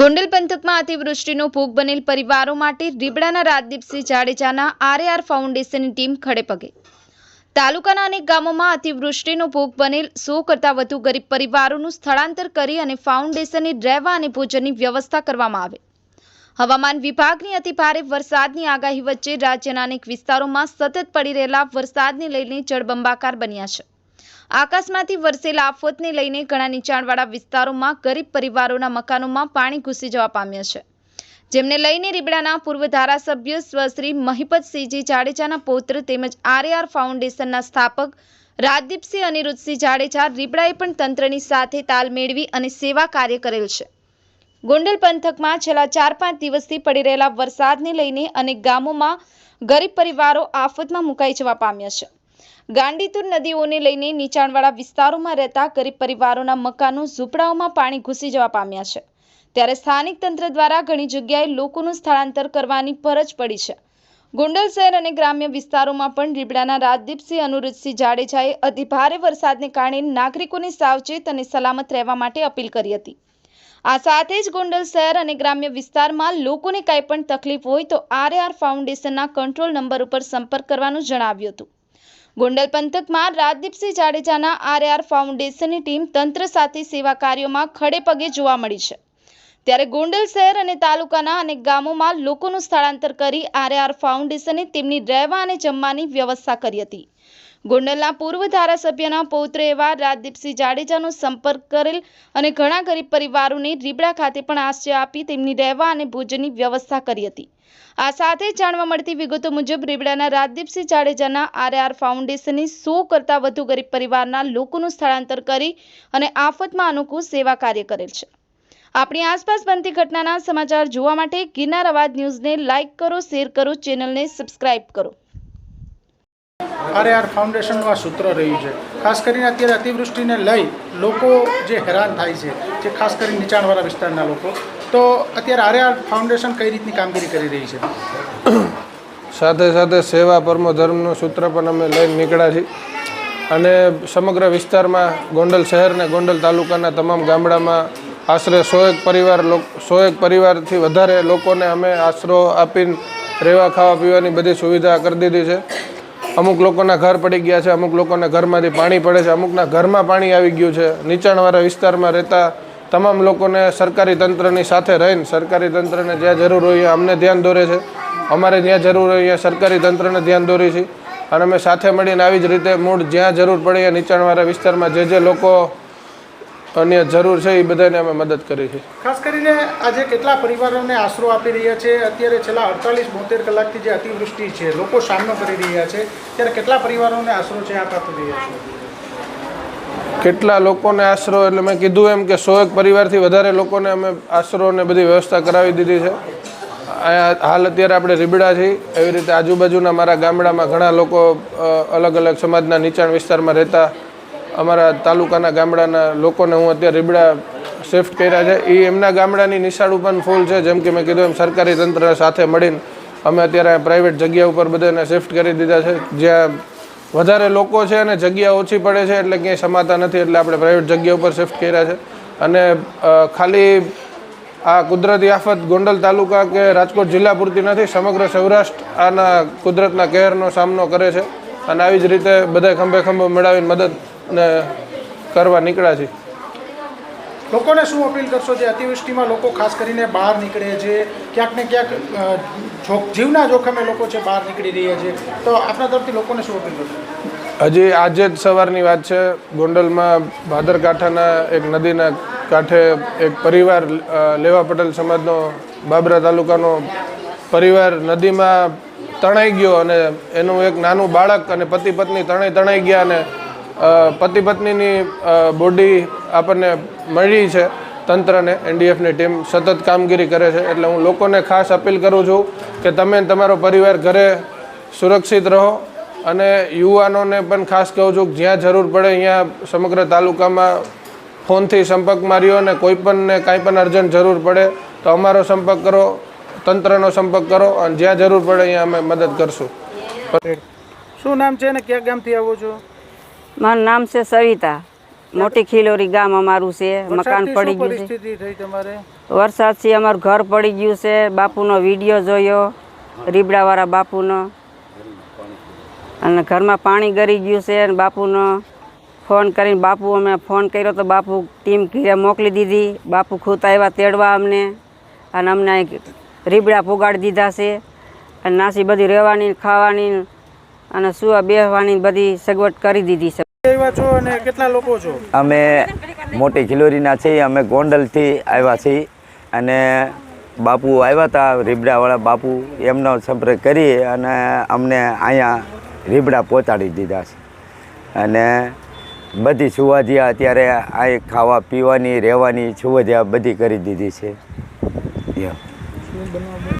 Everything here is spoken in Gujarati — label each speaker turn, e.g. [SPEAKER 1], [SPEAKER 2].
[SPEAKER 1] ગોંડલ પંથકમાં અતિવૃષ્ટિનો ભોગ બનેલ પરિવારો માટે રીબડાના રાજદીપસિંહ જાડેજાના આરએઆર ફાઉન્ડેશનની ટીમ ખડે પગે. તાલુકાના અનેક ગામોમાં અતિવૃષ્ટિનો ભોગ બનેલ સો કરતાં વધુ ગરીબ પરિવારોનું સ્થળાંતર કરી અને ફાઉન્ડેશનની રહેવા અને ભોજનની વ્યવસ્થા કરવામાં આવે. હવામાન વિભાગની અતિ ભારે વરસાદની આગાહી વચ્ચે રાજ્યના અનેક વિસ્તારોમાં સતત પડી રહેલા વરસાદને લઈને જળબંબાકાર બન્યા છે. આકાશમાંથી વરસેલા આફતને લઈને ઘણા નીચાણવાળા વિસ્તારોમાં ગરીબ પરિવારોના મકાનોમાં પાણી ઘૂસી જવા પામ્યા છે. જેમને લઈને રીબડાના પૂર્વ ધારાસભ્ય સ્વશ્રી મહિપતસિંહજી જાડેજાના પૌત્ર તેમજ આરએઆર ફાઉન્ડેશનના સ્થાપક રાજદીપસિંહ અનિરુદ્ધસિંહ જાડેજા રીબડાએ પણ તંત્રની સાથે તાલ મેળવી અને સેવા કાર્ય કરેલ છે. ગોંડલ પંથકમાં છેલ્લા ચાર પાંચ દિવસથી પડી રહેલા વરસાદને લઈને અનેક ગામોમાં ગરીબ પરિવારો આફતમાં મુકાઈ જવા પામ્યા છે. ગાંડીતુર નદીઓને લઈને નીચાણવાળા વિસ્તારોમાં રહેતા ગરીબ પરિવારોના મકાનો ઝૂંપડાઓમાં પાણી ઘૂસી જવા પામ્યા છે. ત્યારે સ્થાનિક તંત્ર દ્વારા ઘણી જગ્યાએ લોકોનું સ્થળાંતર કરવાની ફરજ પડી છે. ગોંડલ શહેર અને ગ્રામ્ય વિસ્તારોમાં પણ રીબડાના રાજદીપસિંહ અનુરુદ્ધસિંહ જાડેજાએ અતિભારે વરસાદને કારણે નાગરિકોને સાવચેત અને સલામત રહેવા માટે અપીલ કરી હતી. આ સાથે જ ગોંડલ શહેર અને ગ્રામ્ય વિસ્તારમાં લોકોને કાંઈ પણ તકલીફ હોય તો આરએઆર ફાઉન્ડેશનના કંટ્રોલ નંબર ઉપર સંપર્ક કરવાનું જણાવ્યું હતું. ગોંડલ પંથકમાં રાજદીપસિંહ જાડેજાના આરઆર ફાઉન્ડેશનની ટીમ તંત્ર સાથે સેવા કાર્યોમાં ખડે પગે જોવા મળી છે. ત્યારે ગોંડલ શહેર અને તાલુકાના અનેક ગામોમાં લોકોનું સ્થળાંતર કરી આરએઆર ફાઉન્ડેશને તેમની રહેવા અને જમવાની વ્યવસ્થા કરી હતી. ગોંડલના પૂર્વ ધારાસભ્યના પૌત્ર એવા રાજદીપસિંહ જાડેજાનો સંપર્ક કરેલ અને ઘણા ગરીબ પરિવારોને રીબડા ખાતે પણ આશ્રય આપી તેમની રહેવા અને ભોજનની વ્યવસ્થા કરી હતી. આ સાથે જાણવા મળતી વિગતો મુજબ રીબડાના રાજદીપસિંહ જાડેજાના આરઆર ફાઉન્ડેશને સો કરતાં વધુ ગરીબ પરિવારના લોકોનું સ્થળાંતર કરી અને આફતમાં અનુકૂળ સેવા કાર્ય કરેલ છે. આપણી આસપાસ બનતી ઘટનાના સમાચાર જોવા માટે ગિરનાર અવાજ ન્યૂઝને લાઇક કરો, શેર કરો, ચેનલને સબસ્ક્રાઇબ કરો.
[SPEAKER 2] આર આર ફાઉન્ડેશનનું આ સૂત્ર રહ્યું છે. ખાસ કરીને અત્યારે અતિવૃષ્ટિને લઈ લોકો જે હેરાન થાય છે, જે ખાસ કરીને નીચાણવાળા વિસ્તારના લોકો તો અત્યારે આર આર ફાઉન્ડેશન કઈ રીતની કામગીરી કરી રહી છે?
[SPEAKER 3] સાથે સાથે સેવા, પરમો ધર્મનું સૂત્ર પણ અમે લઈને નીકળ્યા છીએ. અને સમગ્ર વિસ્તારમાં ગોંડલ શહેર અને ગોંડલ તાલુકાના તમામ ગામડામાં આશરે સોએક પરિવાર લોક સોએક પરિવારથી વધારે લોકોને અમે આશરો આપીને રહેવા, ખાવા, પીવાની બધી સુવિધા કરી દીધી છે. અમુક લોકોના ઘર પડી ગયા છે, અમુક લોકોના ઘરમાંથી પાણી પડે છે, અમુકના ઘરમાં પાણી આવી ગયું છે. નીચાણવાળા વિસ્તારમાં રહેતા તમામ લોકોને સરકારી તંત્રની સાથે રહીને, સરકારી તંત્રને જ્યાં જરૂર હોય અમને ધ્યાન દોરે છે. અમારે જ્યાં જરૂર હોય સરકારી તંત્રને ધ્યાન દોરી છે. અને અમે સાથે મળીને આવી જ રીતે મૂળ જ્યાં જરૂર પડે ત્યાં નીચાણવાળા વિસ્તારમાં જે જે લોકો અન્ય જરૂર છે એ બધાને અમે મદદ કરી છે
[SPEAKER 2] ખાસ કરીને આજે કેટલા પરિવારોને આશરો આપી રહ્યા છે? અત્યારે છેલ્લા અડતાલીસ બોતેર કલાકથી જે અતિવૃષ્ટિ છે, લોકો સામનો કરી રહ્યા છે. ત્યારે કેટલા પરિવારોને આશરો છે આપ આપી રહ્યા છો?
[SPEAKER 3] કેટલા લોકોને આશરો? એટલે મેં કીધું એમ કે સો એક પરિવારથી વધારે લોકોને અમે આશરો ને બધી વ્યવસ્થા કરાવી દીધી છે. હાલ અત્યારે આપણે રીબડા છીએ. એવી રીતે આજુબાજુના મારા ગામડામાં ઘણા લોકો અલગ અલગ સમાજના નીચાણ વિસ્તારમાં રહેતા અમારા તાલુકાના ગામડાના લોકોને હું અત્યારે રીબડા શિફ્ટ કર્યા છે. એ એમના ગામડાની નિશાળું પણ ફૂલ છે. જેમ કે મેં કીધું એમ સરકારી તંત્ર સાથે મળીને અમે અત્યારે પ્રાઇવેટ જગ્યા ઉપર બધાને શિફ્ટ કરી દીધા છે. જ્યાં વધારે લોકો છે અને જગ્યા ઓછી પડે છે એટલે ક્યાંય સમાતા નથી એટલે આપણે પ્રાઇવેટ જગ્યા ઉપર શિફ્ટ કર્યા છે. અને ખાલી આ કુદરતી આફત ગોંડલ તાલુકા કે રાજકોટ જિલ્લા પૂરતી નથી, સમગ્ર સૌરાષ્ટ્ર આના કુદરતના કહેરનો સામનો કરે છે. અને આવી જ રીતે બધા ખંભે ખંભો મેળવીને મદદ કરવા નીકળ્યા છે
[SPEAKER 2] લોકોને શું અપીલ કરશો જે અતિવૃષ્ટિમાં લોકો ખાસ કરીને બહાર નીકળે છે? ક્યાંક ને ક્યાંક જીવના જોખમે લોકો છે બહાર નીકળી રહ્યા છે. તો આપણા તરફથી લોકોને શું અપીલ કરશો?
[SPEAKER 3] હજી આજે જ સવારની વાત છે. ગોંડલમાં ભાદરકાંઠાના એક નદીના કાંઠે એક પરિવાર લેવા પટેલ સમાજનો બાબરા તાલુકાનો પરિવાર નદીમાં તણાઈ ગયો અને એનું એક નાનું બાળક અને પતિ પત્ની ત્રણેય તણાઈ ગયા અને પતિ પત્નીની બોડી આપણને મળી છે તંત્રને એનડીએફની ટીમ સતત કામગીરી કરે છે. એટલે હું લોકોને ખાસ અપીલ કરું છું કે તમે તમારો પરિવાર ઘરે સુરક્ષિત રહો અને યુવાનોને પણ ખાસ કહું છું કે જ્યાં જરૂર પડે અહીંયા સમગ્ર તાલુકામાં ફોનથી સંપર્ક માર્યો અને કોઈપણને કાંઈ પણ અર્જન્ટ જરૂર પડે તો અમારો સંપર્ક કરો તંત્રનો સંપર્ક કરો અને જ્યાં જરૂર પડે અહીંયા અમે મદદ કરશું.
[SPEAKER 2] શું નામ છે અને ક્યાં ગામથી આવો છો?
[SPEAKER 4] મારું નામ છે સવિતા. મોટી ખીલોરી ગામ અમારું છે મકાન પડી ગયું છે. વરસાદથી અમારું ઘર પડી ગયું છે બાપુનો વીડિયો જોયો રીબડાવાળા બાપુનો. અને ઘરમાં પાણી ગરી ગયું છે અને બાપુનો ફોન કરીને બાપુ અમે ફોન કર્યો તો બાપુ ટીમ ઘીરે મોકલી દીધી. બાપુ ખુદ આવ્યા તેડવા અમને. અને અમને રીબડા પુગાડી દીધા છે. અને નાસી બધી રહેવાની ખાવાની અને સુવા બેહવાની બધી સગવડ કરી દીધી છે.
[SPEAKER 5] અમે મોટી ખિલોરીના છીએ, અમે ગોંડલથી આવ્યા છીએ અને બાપુ આવ્યા હતા રીબડાવાળા બાપુ, એમનો સંપર્ક કરી અને અમને અહીંયા રીબડા પહોંચાડી દીધા છે. અને બધી સુવાધિયા અત્યારે આ ખાવા પીવાની, રહેવાની સુવાધિયા બધી કરી દીધી છે.